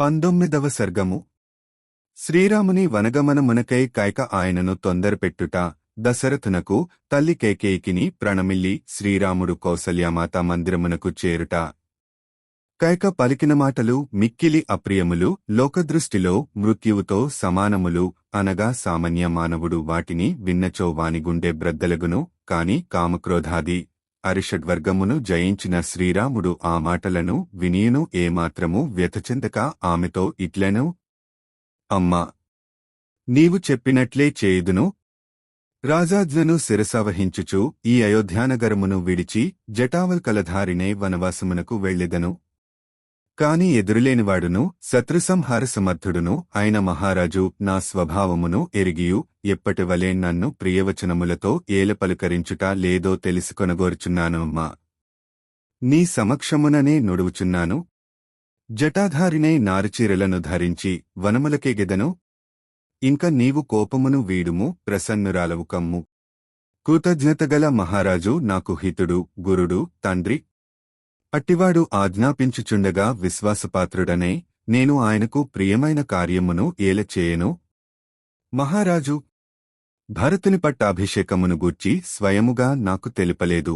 పంతొమ్మిదవ సర్గము. శ్రీరాముని వనగమనమునకై కైక ఆయనను తొందరపెట్టుట దశరథునకు తల్లి కేకేయికిని ప్రణమిల్లి శ్రీరాముడు కౌసల్యామాత మందిరమునకు చేరుట. కైక పలికిన మాటలు మిక్కిలి అప్రియములు లోకదృష్టిలో మృత్యువుతో సమానములు అనగా సామాన్య మానవుడు వాటిని విన్నచో వానిగుండె బ్రద్దలగును కాని కామక్రోధాది. అరిషడ్వర్గమును జయించిన శ్రీరాముడు ఆ మాటలను వినియును ఏమాత్రము వ్యథచెందక ఆమెతో ఇట్లెను? అమ్మా! నీవు చెప్పినట్లే చేయుదును. రాజాజ్ఞను శిరసవహించుచు ఈ అయోధ్యానగరమును విడిచి జటావల్కలధారినే వనవాసమునకు వెళ్ళెదను. కాని ఎదురులేనివాడును శత్రుసంహార సమర్థుడును అయిన మహారాజు నా స్వభావమును ఎరిగియు ఎప్పటివలే నన్ను ప్రియవచనములతో ఏల పలుకరించుట లేదో తెలుసుకొనగోరుచున్నాను అమ్మా నీ సమక్షముననే నుడువుచున్నాను జటాధారినే నారుచీరలను ధరించి వనములకెగెదను ఇంక నీవు కోపమును వీడుము ప్రసన్నురాలవు కమ్ము. కృతజ్ఞతగల మహారాజు నాకు హితుడు గురుడు తండ్రి అట్టివాడు ఆజ్ఞాపించుచుండగా విశ్వాసపాత్రుడనే నేను ఆయనకు ప్రియమైన కార్యమును ఏల చేయను మహారాజు భరతుని పట్టాభిషేకమును గూర్చి స్వయముగా నాకు తెలుపలేదు.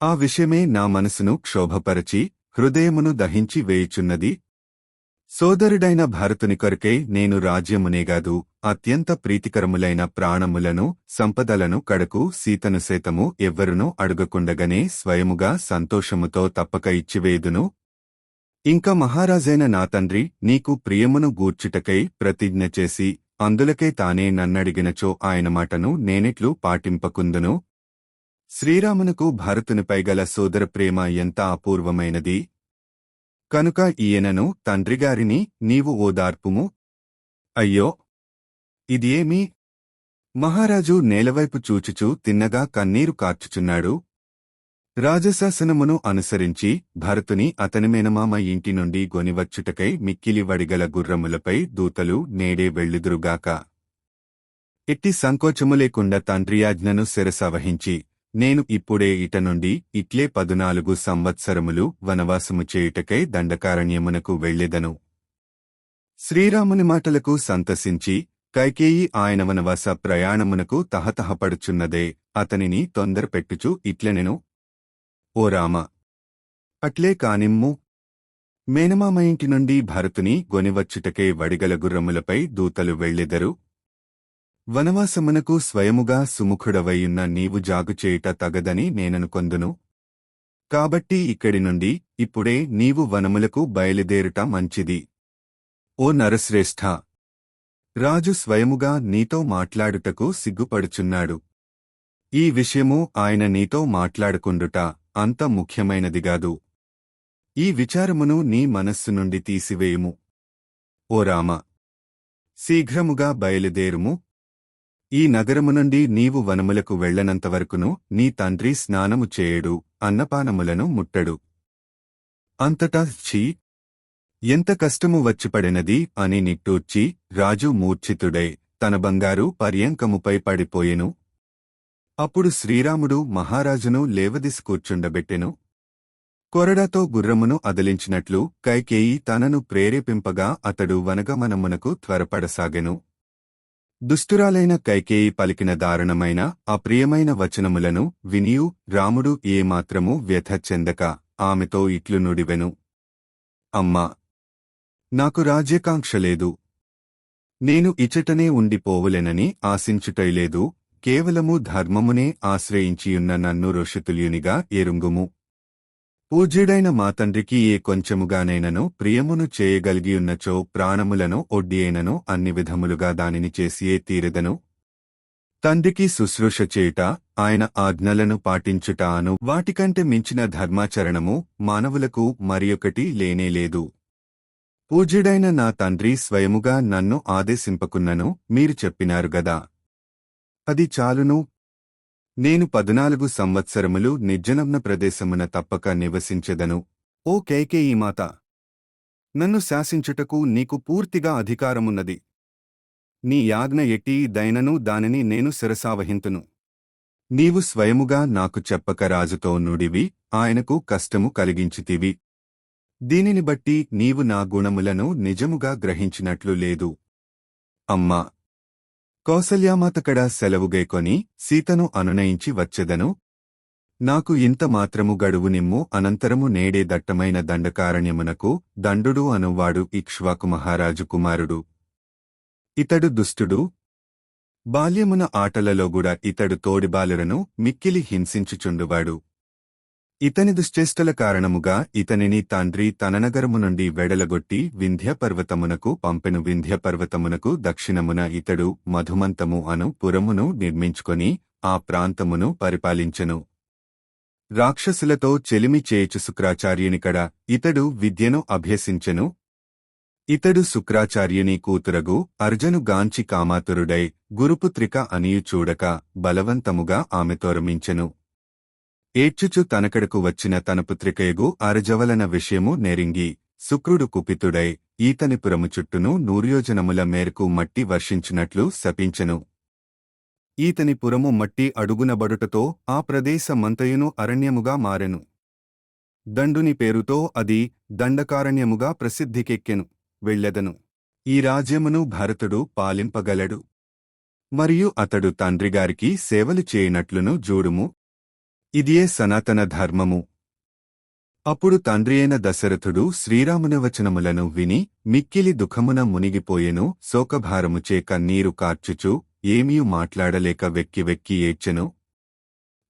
ఆ విషయమే నా మనసును క్షోభపరచి హృదయమును దహించి వేయుచున్నది. సోదరుడైన భరతుని కొరకే నేను రాజ్యమునేగాదు. అత్యంత ప్రీతికరములైన ప్రాణములను సంపదలను కడకు సీతను సేతము ఎవ్వరునూ అడుగకుండగనే స్వయముగా సంతోషముతో తప్పక ఇచ్చివేదును. ఇంక మహారాజైన నా తండ్రి నీకు ప్రియమును గూర్చుటకై ప్రతిజ్ఞ చేసి అందులకే తానే నన్నడిగినచో ఆయన మాటను నేనెట్లు పాటింపకుందును. శ్రీరామునకు భరతునిపై గల సోదర ప్రేమ ఎంత అపూర్వమైనది. కనుక ఈయనను తండ్రిగారిని నీవు ఓదార్పుము. అయ్యో ఇది ఏమి మహారాజు నేలవైపు చూచుచూ తిన్నగా కన్నీరు కార్చుచున్నాడు. రాజశాసనమును అనుసరించి భరతుని అతని మేనమామ ఇంటి నుండి గొనివచ్చుటకై మిక్కిలి వడిగల గుర్రములపై దూతలు నేడే వెళ్ళుదురుగాక. ఎట్టి సంకోచము లేకుండా తండ్రియాజ్ఞను శిరసవహించి నేను ఇప్పుడే ఇట నుండి ఇట్లే పదునాలుగు సంవత్సరములు వనవాసము చేయుటకై దండకారణ్యమునకు వెళ్ళెదను. శ్రీరాముని మాటలకు సంతసించి కైకేయి ఆయన వనవాస ప్రయాణమునకు తహతహపడుచున్నదే అతనిని తొందరపెట్టుచు ఇట్లనెను. ఓ రామ! అట్లే కానిమ్ము. మేనమామ ఇంటి నుండి భరతుని గొనివచ్చుటకే వడిగల గుర్రములపై దూతలు వెళ్ళెదరు. వనవాసమునకు స్వయముగా సుముఖుడవయ్యున్న నీవు జాగుచేయుట తగదని నేననుకొందును కాబట్టి ఇక్కడి నుండి ఇప్పుడే నీవు వనములకు బయలుదేరుట మంచిది. ఓ నరశ్రేష్ఠ! రాజు స్వయముగా నీతో మాట్లాడుటకు సిగ్గుపడుచున్నాడు. ఈ విషయము ఆయన నీతో మాట్లాడుకుండుట అంత ముఖ్యమైనదిగాదు ఈ విచారమును నీ మనస్సు నుండి తీసివేయుము. ఓ రామ! శీఘ్రముగా బయలుదేరుము. ఈ నగరము నుండి నీవు వనములకు వెళ్ళనంతవరకును నీ తండ్రి స్నానము చేయడు అన్నపానములను ముట్టడు. అంతటా ఛీ ఎంత కష్టము వచ్చిపడినది అని నిట్టూర్చి రాజు మూర్ఛితుడై తన బంగారు పర్యంకముపై పడిపోయెను. అప్పుడు శ్రీరాముడు మహారాజును లేవదీసి కూర్చుండబెట్టెను. కొరడాతో గుర్రమును అదిలించినట్లు కైకేయి తనను ప్రేరేపింపగా అతడు వనగమనమునకు త్వరపడసాగెను. దుష్టురాలైన కైకేయి పలికిన దారుణమైన అప్రియమైన వచనములను వినియు రాముడు ఏమాత్రము వ్యథ చెందక ఆమెతో ఇట్లు నుడివెను. అమ్మా నాకు రాజ్యకాంక్ష లేదు. నేను ఇచటనే ఉండిపోవలెనని ఆశించుటైలేదు కేవలము ధర్మమునే ఆశ్రయించియున్న నన్ను ఋషితుల్యునిగా ఎరుంగుము. పూజ్యుడైన మా తండ్రికి ఏ కొంచెముగానైనను ప్రియమును చేయగలిగియున్నచో ప్రాణములను ఒడ్డియైనను అన్ని విధములుగా దానిని చేసియే తీరెదను. తండ్రికి శుశ్రూష చేయుట ఆయన ఆజ్ఞలను పాటించుట అను వాటికంటే మించిన ధర్మాచరణము మానవులకు మరియొకటి లేనేలేదు పూజ్యుడైన నా తండ్రి స్వయముగా నన్ను ఆదేశింపకున్నను మీరు చెప్పినారు గదా. అది చాలును? నేను పద్నాలుగు సంవత్సరములు నిర్జనమ్న ప్రదేశమున తప్పక నివసించెదను. ఓ కైకేయీ మాత! నన్ను శాసించుటకు నీకు పూర్తిగా అధికారమున్నది. నీ యాజ్ఞ ఎట్టి దైనను దానిని నేను శిరసావహింతును. నీవు స్వయముగా నాకు చెప్పక రాజుతో నుడివి ఆయనకు కష్టము కలిగించితివి. దీనిని బట్టి నీవు నా గుణములను నిజముగా గ్రహించినట్లు లేదు. అమ్మా! కౌసల్యామాతకడ సెలవుగైకొని సీతను అనునయించి వచ్చెదను. నాకు ఇంత మాత్రము గడువు నిమ్ము అనంతరము నేడే దట్టమైన దండకారణ్యమునకు దండుడు అనువాడు ఇక్ష్వాకు మహారాజు కుమారుడు. ఇతడు దుష్టుడు. బాల్యమున ఆటలలోగుడ ఇతడు తోడిబాలురను మిక్కిలి హింసించుచుండువాడు. ఇతని దుశ్చేష్టల కారణముగా ఇతనిని తండ్రి తన నగరము నుండి వెడలగొట్టి వింధ్యపర్వతమునకు పంపెను. వింధ్యపర్వతమునకు దక్షిణమున ఇతడు మధుమంతము అను పురమును నిర్మించుకొని ఆ ప్రాంతమును పరిపాలించెను. రాక్షసులతో చెలిమి చేయుచు శుక్రాచార్యునికడ ఇతడు విద్యను అభ్యసించెను. ఇతడు శుక్రాచార్యుని కూతురగు అర్జును గాంచి కామాతురుడై గురుపుత్రిక అనియు చూడక బలవంతముగా ఆమెతోరమించెను ఏడ్చుచు తనకడకు వచ్చిన తన పుత్రికయగు అరజవలన విషయము నెరింగి శుక్రుడు కుపితుడై ఈతని పురము చుట్టూను నూర్యోజనముల మేరకు మట్టి వర్షించినట్లు శపించెను. ఈతని పురము మట్టి అడుగునబడుటతో ఆ ప్రదేశమంతయును అరణ్యముగా మారెను. దండుని పేరుతో అది దండకారణ్యముగా ప్రసిద్ధికెక్కెను వెళ్ళెదను. ఈ రాజ్యమును భరతుడు పాలింపగలడు. మరియు అతడు తండ్రిగారికి సేవలు చేయనట్లును జూడుము ఇదియే సనాతన ధర్మము. అప్పుడు తండ్రియైన దశరథుడు శ్రీరామునవచనములను విని మిక్కిలి దుఃఖమున మునిగిపోయెను శోకభారముచే కన్నీరు కార్చుచు ఏమీ మాట్లాడలేక వెక్కి వెక్కి ఏడ్చెను.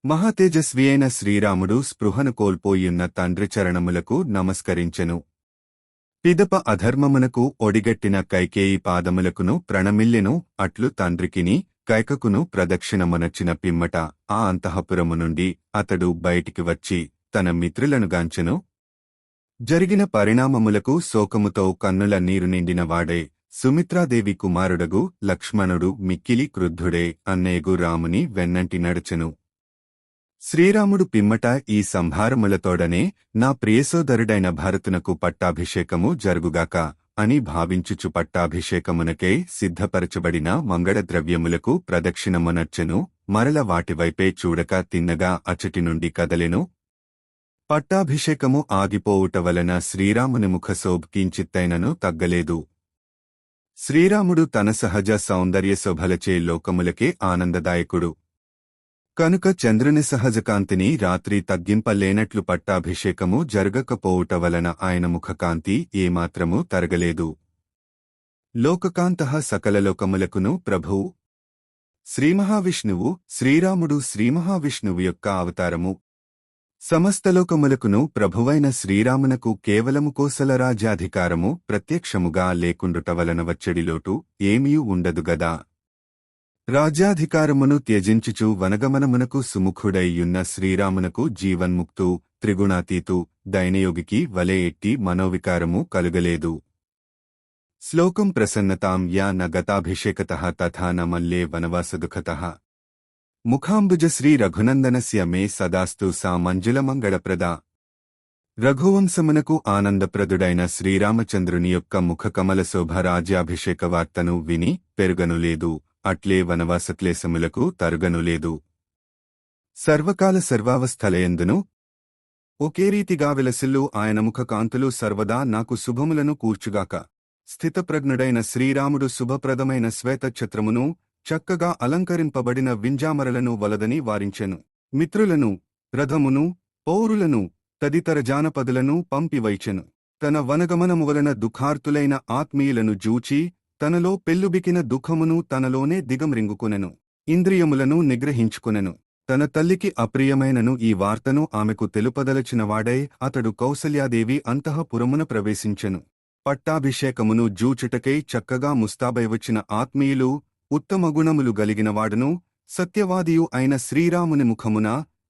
మహాతేజస్వి అయిన శ్రీరాముడు స్పృహను కోల్పోయున్న తండ్రి చరణములకు నమస్కరించెను. పిదప అధర్మమునకు ఒడిగట్టిన కైకేయి పాదములకును ప్రణమిల్లెను అట్లు తండ్రికిని కైకకును ప్రదక్షిణమునచ్చిన పిమ్మట ఆ అంతఃపురము నుండి అతడు బయటికి వచ్చి తన మిత్రులనుగాంచెను జరిగిన పరిణామములకు శోకముతో కన్నుల నీరు నిండినవాడే సుమిత్రాదేవి కుమారుడగు లక్ష్మణుడు మిక్కిలి క్రుద్ధుడే అన్నేగు రాముని వెన్నంటి నడచెను. శ్రీరాముడు పిమ్మట ఈ సంభారములతోడనే నా ప్రియసోదరుడైన భరతునకు పట్టాభిషేకము జరుగుగాక. అని భావించుచు పట్టాభిషేకమునకే సిద్ధపరచబడిన మంగళద్రవ్యములకు ప్రదక్షిణమునర్చెను మరల వాటివైపే చూడక తిన్నగా అచటి నుండి కదలెను. పట్టాభిషేకము ఆగిపోవుట వలన శ్రీరాముని ముఖశోభ్ కించిత్తైనను తగ్గలేదు. శ్రీరాముడు తన సహజ సౌందర్య శోభలచే లోకములకే ఆనందదాయకుడు. కనుక చంద్రుని సహజకాంతిని రాత్రి తగ్గింపలేనట్లు పట్టాభిషేకము జరగకపోవుట వలన ఆయన ముఖకాంతి ఏమాత్రమూ తరగలేదు. లోకకాంత సకల లోకములకును ప్రభువు. శ్రీమహావిష్ణువు శ్రీరాముడు శ్రీమహావిష్ణువు యొక్క అవతారము. సమస్తలోకములకును ప్రభువైన శ్రీరామునకు కేవలము కోసల రాజ్యాధికారము ప్రత్యక్షముగా లేకుండుట వలన వచ్చడిలోటు ఏమీ ఉండదుగదా రాజ్యాధికారమును త్యజించుచు వనగమనమునకు సుముఖుడైయున్న శ్రీరామునకు జీవన్ముక్తు త్రిగుణాతీతు దైనయోగికి వలె ఎట్టి మనోవికారము కలుగలేదు. శ్లోకం ప్రసన్నతాం యా న గతాభిషేకత తథా న మల్లే వనవాసదుఖత. ముఖాంబుజ శ్రీ రఘునందనస్య మే సదాస్తు సా మంజులమంగళప్రద రఘువంశమునకు ఆనందప్రదుడైన శ్రీరామచంద్రుని యొక్క ముఖకమల శోభ రాజ్యాభిషేక వార్తను విని పెరుగనులేదు. అట్లే వనవాసక్లేశములకు తరుగనులేదు సర్వకాల సర్వావస్థలయందును ఒకే రీతిగా విలసిల్లు ఆయన ముఖ కాంతులు సర్వదా నాకు శుభములను కూర్చుగాక. స్థితప్రజ్ఞుడైన శ్రీరాముడు శుభప్రదమైన శ్వేతఛత్రమును చక్కగా అలంకరింపబడిన వింజామరలను వలదని వారించెను. మిత్రులను రథమును పౌరులను తదితర జానపదులను పంపివైచెను. తన వనగమనము వలన దుఃఖార్తులైన ఆత్మీయులను జూచి తనలో పెల్లుబికిన దుఃఖమును తనలోనే దిగమ్రింగుకొనెను ఇంద్రియములను నిగ్రహించుకొనెను. తన తల్లికి అప్రియమైనను ఈ వార్తను ఆమెకు తెలుపదలచినవాడై అతడు కౌసల్యాదేవి అంతఃపురమున ప్రవేశించెను. పట్టాభిషేకమును జూచుటకై చక్కగా ముస్తాబైవచ్చిన ఆత్మీయులు ఉత్తమగుణములు గలిగినవాడును సత్యవాదియు అయిన శ్రీరాముని ముఖమున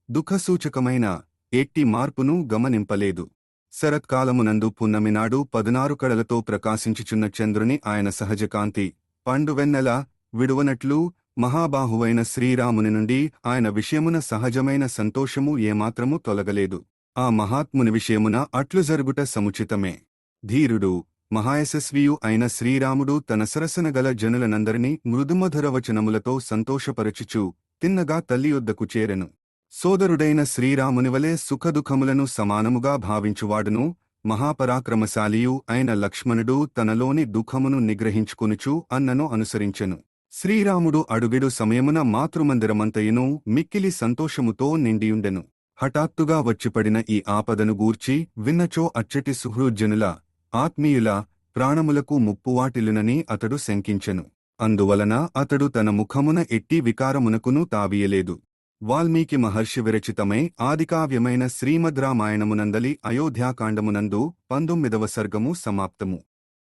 దుఃఖసూచకమైన ఎట్టి మార్పును గమనింపలేదు. శరత్కాలమునందు పున్నమినాడు పదునారు కళలతో ప్రకాశించుచున్న చంద్రుని ఆయన సహజకాంతి. పండువెన్నెల విడువనట్లు మహాబాహువైన శ్రీరాముని నుండి ఆయన విషయమున సహజమైన సంతోషము ఏమాత్రము తొలగలేదు. ఆ మహాత్ముని విషయమున అట్లు జరుగుట సముచితమే. ధీరుడు మహాయశస్వియు అయిన శ్రీరాముడు తన సరసన గల జనులనందరినీ మృదుమధుర వచనములతో సంతోషపరచుచు తిన్నగా తల్లి యొద్దకు చేరెను. సోదరుడైన శ్రీరామునివలే సుఖదుఖములను సమానముగా భావించువాడును మహాపరాక్రమశాలియు అయిన లక్ష్మణుడు తనలోని దుఃఖమును నిగ్రహించుకొనుచు అన్నను అనుసరించెను. శ్రీరాముడు అడుగెడు సమయమున మాతృమందిరమంతయును మిక్కిలి సంతోషముతో నిండియుండెను. హఠాత్తుగా వచ్చిపడిన ఈ ఆపదను గూర్చి విన్నచో అచ్చటి సుహృజ్జనుల ఆత్మీయుల ప్రాణములకు ముప్పువాటిలునని అతడు శంకించెను. అందువలన అతడు తన ముఖమున ఎట్టి వికారమునకును తావీయలేదు. వాల్మీకి మహర్షి విరచితమై ఆదికావ్యమైన శ్రీమద్ రామాయణమునందలి అయోధ్యాకాండమునందు పంతొమ్మిదవ సర్గము సమాప్తము.